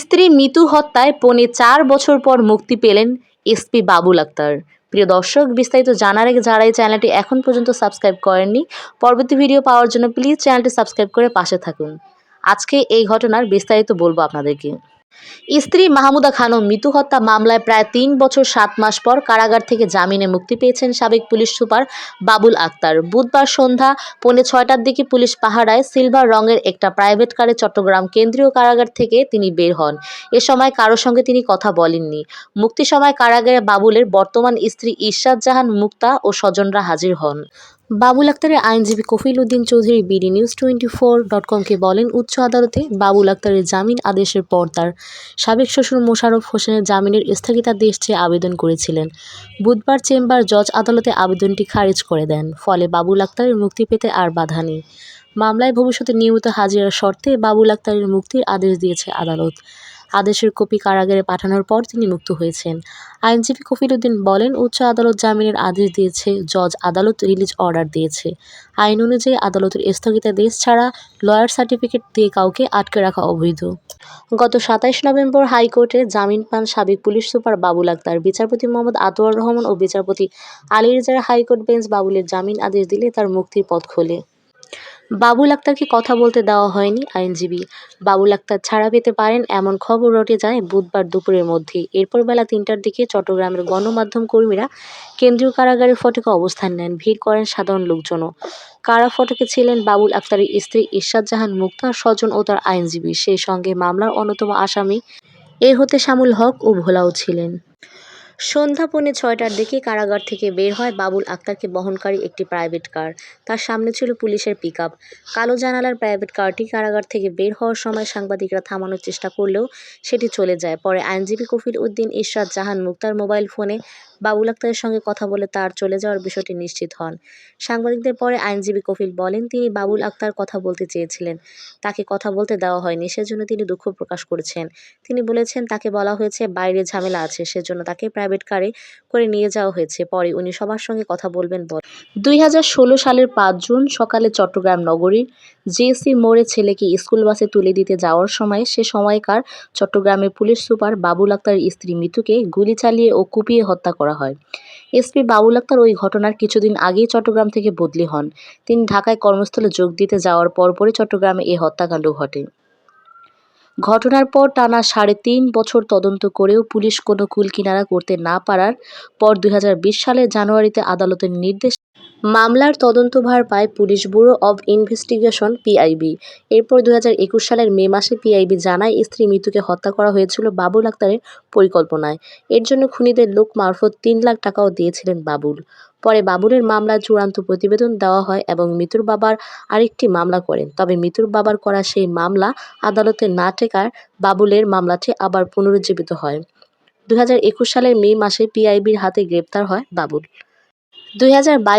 স্ত্রী মিতু হত্যায় পৌনে চার বছর পর মুক্তি পেলেন এসপি বাবুল আক্তার। প্রিয় দর্শক, বিস্তারিত জানার আগে যারা এই চ্যানেলটি এখন পর্যন্ত সাবস্ক্রাইব করেননি, পরবর্তী ভিডিও পাওয়ার জন্য প্লিজ চ্যানেলটি সাবস্ক্রাইব করে পাশে থাকুন। আজকে এই ঘটনার বিস্তারিত বলব আপনাদেরকে। স্ত্রী মাহমুদা খানম মৃত্যু হত্যা মামলায় প্রায় তিন বছর সাত মাস পর কারাগার থেকে জামিনে মুক্তি পেয়েছেন সাবেক পুলিশ সুপার বাবুল আক্তার। বুধবার সন্ধ্যা পৌনে ছয়টার দিকে পুলিশ পাহারায় সিলভার রঙের একটা প্রাইভেট কারে চট্টগ্রাম কেন্দ্রীয় কারাগার থেকে তিনি বের হন। এ সময় কারোর সঙ্গে তিনি কথা বলেননি। মুক্তি সময় কারাগারে বাবুলের বর্তমান স্ত্রী ইরশাদ জাহান মুক্তা ও স্বজনরা হাজির হন। বাবুল আক্তারের আইনজীবী Kafil Uddin Chowdhury BD news twenty four dot কমকে বলেন, উচ্চ আদালতে বাবুল আক্তারের জামিন আদেশের পর তার সাবেক শ্বশুর মোশাররফ হোসেনের জামিনের স্থগিতাদেশ চেয়ে আবেদন করেছিলেন। বুধবার চেম্বার জজ আদালতে আবেদনটি খারিজ করে দেন, ফলে বাবুল আক্তারের মুক্তি পেতে আর বাধা নেই। মামলায় ভবিষ্যতে নিয়মিত হাজিরার শর্তে বাবুল আক্তারের মুক্তির আদেশ দিয়েছে আদালত। আদেশের কপি কারাগারে পাঠানোর পর তিনি মুক্ত হয়েছেন। আইনজীবী কফিল উদ্দিন বলেন, উচ্চ আদালত জামিনের আদেশ দিয়েছে, জজ আদালত রিলিজ অর্ডার দিয়েছে। আইন অনুযায়ী আদালতের স্থগিতাদেশ ছাড়া লয়ার সার্টিফিকেট দিয়ে কাউকে আটকে রাখা অবৈধ। গত সাতাইশ নভেম্বর হাইকোর্টে জামিন পান সাবেক পুলিশ সুপার বাবুল আক্তার। বিচারপতি মোহাম্মদ আতোয়ার রহমান ও বিচারপতি আলী রেজার হাইকোর্ট বেঞ্চ বাবুলের জামিন আদেশ দিলে তার মুক্তির পথ খোলে। বাবুল আক্তারকে কথা বলতে দেওয়া হয়নি আইনজীবী। বাবুল আক্তার ছাড়া পেতে পারেন এমন খবর রটে যায় বুধবার দুপুরের মধ্যেই। এরপর বেলা তিনটার দিকে চট্টগ্রামের গণমাধ্যম কর্মীরা কেন্দ্রীয় কারাগারের ফটকে অবস্থান নেন। ভিড় করেন সাধারণ লোকজনও। কারা ফটকে ছিলেন বাবুল আক্তারের স্ত্রী ইরশাদ জাহান মুক্তা, স্বজন ও তার আইনজীবী। সেই সঙ্গে মামলার অন্যতম আসামি এ হতে শামুল হক ও ভোলাও ছিলেন। সন্ধ্যা পৌনে ছয়টার দিকে কারাগার থেকে বের হয় বাবুল আক্তারকে বহনকারী একটি প্রাইভেট কার। তার সামনে ছিল পুলিশের পিক কালো জানালার প্রাইভেট কারটি কারাগার থেকে বের হওয়ার সময় সাংবাদিকরা থামানোর চেষ্টা করলেও সেটি চলে যায়। পরে আইনজীবী কফিল উদ্দিন ইশরাত জাহান মুক্তার মোবাইল ফোনে বাবুল আক্তারের সঙ্গে কথা বলে তার চলে যাওয়ার বিষয়টি নিশ্চিত হন। সাংবাদিকদের পরে আইনজীবী কফিল বলেন, তিনি বাবুল আক্তার কথা বলতে চেয়েছিলেন। তাকে কথা বলতে দেওয়া হয়নি, সেজন্য তিনি দুঃখ প্রকাশ করেছেন। তিনি বলেছেন, তাকে বলা হয়েছে, বাইরে ঝামেলা আছে, সেজন্য তাকে প্রাইভেট কারে করে নিয়ে যাওয়া হয়েছে। পরে উনি সবার সঙ্গে কথা বলবেন বল দুই হাজার ষোলো সালের পাঁচ জুন সকালে চট্টগ্রাম নগরীর জিএসসি মোড়ে ছেলেকে স্কুল বাসে তুলে দিতে যাওয়ার সময় সে সময়কার চট্টগ্রামের পুলিশ সুপার বাবুল আক্তার স্ত্রী মিতুকে গুলি চালিয়ে ও কুপিয়ে হত্যা করা হয়। এসপি বাবুল আক্তার ওই ঘটনার কিছুদিন আগেই চট্টগ্রাম থেকে বদলি হন। তিনি ঢাকায় কর্মস্থলে যোগ দিতে যাওয়ার পরপরই চট্টগ্রামে এ হত্যাকাণ্ড ঘটে। ঘটনার পর টানা সাড়ে তিন বছর তদন্ত করেও পুলিশ কোনো কুলকিনারা করতে না পারার পর দুই হাজার বিশ সালের জানুয়ারিতে আদালতের নির্দেশ মামলার তদন্তভার পায় police bureau of investigation, PIB. এরপর হাজার একুশ সালের মে মাসে পিআইবি জানায়, স্ত্রী মৃত্যুকে হত্যা করা হয়েছিল বাবুল আক্তারের পরিকল্পনায়। এর জন্য খুনিদের লোক মারফত তিন লাখ টাকাও দিয়েছিলেন বাবুল। পরে বাবুলের মামলার চূড়ান্ত প্রতিবেদন দেওয়া হয় এবং মৃত্যুর বাবার আরেকটি মামলা করেন। তবে মৃত্যুর বাবার করা সেই মামলা আদালতে না টেকার বাবুলের মামলাটি আবার পুনরুজ্জীবিত হয়। দুই হাজার একুশ সালের মে মাসে পিআইবির হাতে গ্রেপ্তার হয় বাবুল। দুই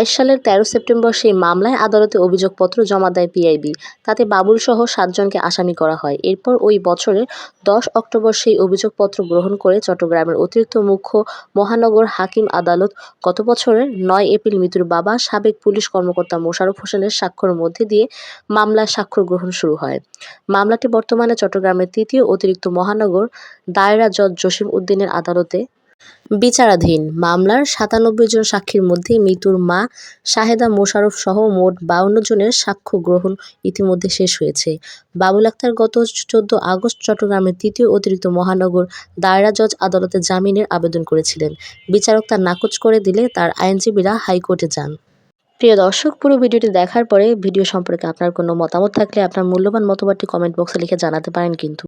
সালের তেরো সেপ্টেম্বর সেই মামলায় আদালতে অভিযোগপত্র জমা দেয় পিআইবি। তাতে বাবুল সহ সাতজনকে আসামি করা হয়। এরপর ওই বছরের দশ অক্টোবর সেই অভিযোগপত্র গ্রহণ করে চট্টগ্রামের অতিরিক্ত মুখ্য মহানগর হাকিম আদালত গত বছরের নয় এপ্রিল মৃত্যুর বাবা সাবেক পুলিশ কর্মকর্তা মোশাররফ হোসেনের স্বাক্ষর মধ্যে দিয়ে মামলার স্বাক্ষর গ্রহণ শুরু হয়। মামলাটি বর্তমানে চট্টগ্রামের তৃতীয় অতিরিক্ত মহানগর দায়রা জজ জসিম উদ্দিনের আদালতে বিচারাধীন। মামলার সাতানব্বই জন সাক্ষীর মধ্যে মৃত্যুর মা শাহেদা মোশাররফ সহ মোট বাউন্ন জনের সাক্ষ্য গ্রহণ ইতিমধ্যে শেষ হয়েছে। বাবুল আক্তার গত চোদ্দ আগস্ট চট্টগ্রামের তৃতীয় অতিরিক্ত মহানগর দায়রা জজ আদালতে জামিনের আবেদন করেছিলেন। বিচারক তা নাকচ করে দিলে তার আইনজীবীরা হাইকোর্টে যান। প্রিয় দর্শক, পুরো ভিডিওটি দেখার পরে ভিডিও সম্পর্কে আপনার কোনো মতামত থাকলে আপনার মূল্যবান মতামতটি কমেন্ট বক্সে লিখে জানাতে পারেন কিন্তু।